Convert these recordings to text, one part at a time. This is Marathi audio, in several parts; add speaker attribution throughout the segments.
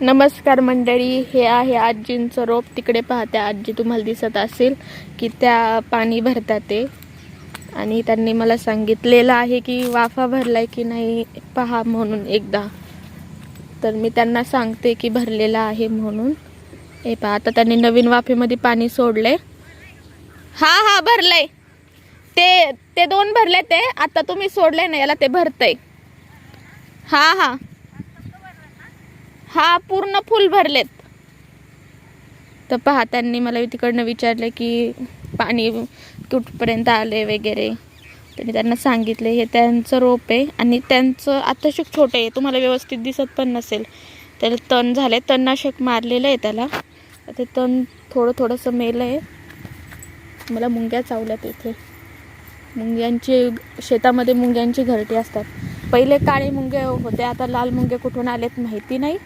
Speaker 1: नमस्कार मंडळी हे आहे आजींचं रोप. तिकडे पाहते आजी तुम्हाला दिसत असेल की त्या पाणी भरतात ते. आणि त्यांनी मला सांगितलेलं आहे की वाफा भरलाय की नाही पहा म्हणून एकदा. तर मी त्यांना सांगते की भरलेला आहे म्हणून. हे पहा आता त्यांनी नवीन वाफेमध्ये पाणी सोडलंय. हा हा भरलंय. ते ते दोन भरले ते आता तुम्ही सोडले ना याला ते भरतय. हा हा. हा पूर्ण फुल भरलेत. तर पहा त्यांनी मला तिकडनं विचारलं की पाणी कुठपर्यंत आले वगैरे. तर मी त्यांना सांगितले हे त्यांचं रोप आहे आणि त्यांचं आताशिक छोटं आहे तुम्हाला व्यवस्थित दिसत पण नसेल. त्याला तण झालं आहे तणनाशक मारलेलं आहे त्याला. तर ते तण थोडं थोडंसं मेलं आहे. मला मुंग्या चावल्यात इथे. मुंग्यांची शेतामध्ये मुंग्यांची घरटी असतात. पहिले काळे मुंगे होते आता लाल मुंगे कुठून आलेत माहिती नाही.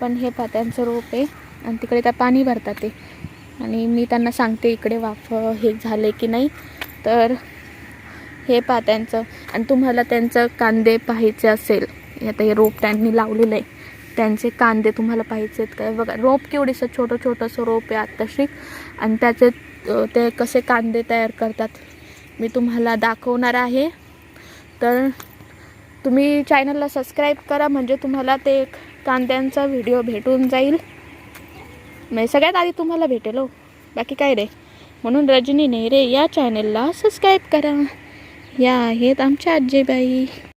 Speaker 1: पण हे पात्यांचं रोप आहे आणि तिकडे त्या पाणी भरतात ते. आणि मी त्यांना सांगते इकडे वाफ हे झाले की नाही. तर हे पात्यांचं आणि तुम्हाला त्यांचं कांदे पाहायचे असेल. आता हे रोप त्यांनी लावलेलं आहे. त्यांचे कांदे तुम्हाला पाहायचे आहेत. काय बघा रोप केवढीसं छोटं छोटंसं रोप आहे आत्ताशी आणि त्याचे ते कसे कांदे तयार करतात मी तुम्हाला दाखवणार आहे. तर तुम्ही चॅनलला सबस्क्राईब करा म्हणजे तुम्हाला ते कांद्यांचा व्हिडिओ भेटून जाईल. म्हणजे सगळ्यात आधी तुम्हाला भेटेल हो. बाकी काय रे? म्हणून रजनी नेरे या चॅनलला सबस्क्राईब करा. या आहेत आमच्या आजीबाई